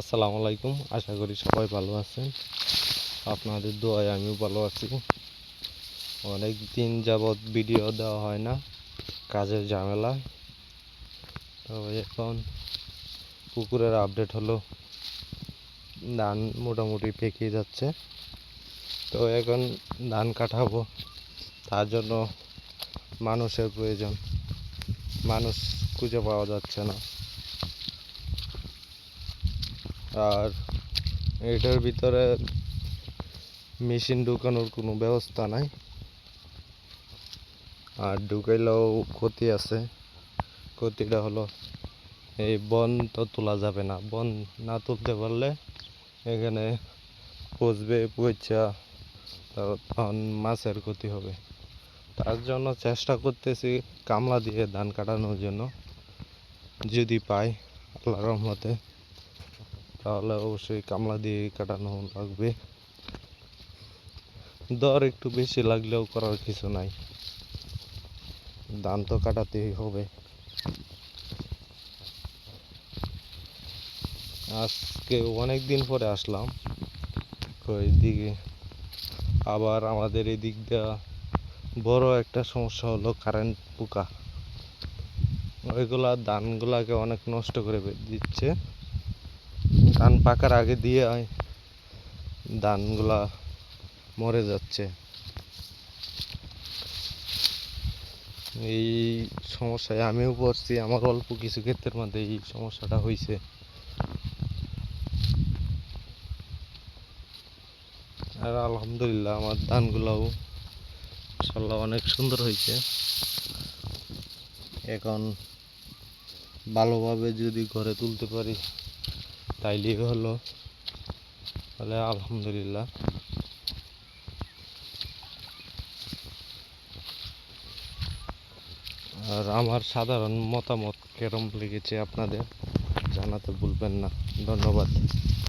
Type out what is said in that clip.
আসসালামু আলাইকুম। আশা করি সবাই ভালো আছেন। আপনাদের দোয়ায় আমিও ভালো আছি। অনেক দিন যাবৎ ভিডিও দেওয়া হয় না, কাজের ঝামেলা। তো এখন পুকুরের আপডেট হলো, ধান মোটামুটি পেকে যাচ্ছে। তো এখন ধান কাটাবো, তার জন্য মানুষের প্রয়োজন। মানুষ খুঁজে পাওয়া যাচ্ছে না। আর এটার ভিতরে মেশিন ঢুকানোর কোনো ব্যবস্থা নাই। আর ঢুকাইলেও ক্ষতি আছে। ক্ষতিটা হলো এই বন তো তোলা যাবে না। বন না তুলতে পারলে এখানে পচবে, পচা তখন মাছের ক্ষতি হবে। তার জন্য চেষ্টা করতেছি কামলা দিয়ে ধান কাটানোর জন্য। যদি পাই আল্লাহ রহমতে। তাহলে অবশ্যই কামলা দিয়ে কাটানো লাগবে। দর একটু বেশি লাগলেও করার কিছু নাই। ধান তো কাটাতেই হবে। আজকে অনেক দিন পরে আসলাম। ওই দিকে আবার আমাদের এই দিকটা বড় একটা সমস্যা হলো কারেন্ট পোকা। ওইগুলা ধানগুলাকে অনেক নষ্ট করে দিচ্ছে। ধান পাকার আগে দিয়ে ধানগুলা মরে যাচ্ছে। এই সমস্যায় আমিও পড়ছি, আমার অল্প কিছু ক্ষেত্রের মধ্যে এই সমস্যাটা হয়েছে আর আলহামদুলিল্লাহ আমার ধানগুলাও মাশাল্লাহ অনেক সুন্দর হয়েছে এখন ভালোভাবে যদি ঘরে তুলতে পারি তাইলেই হলো। তাহলে আলহামদুলিল্লাহ। আর আমার সাধারণ মতামত কেরম লেগেছে আপনাদের, জানাতে ভুলবেন না। ধন্যবাদ।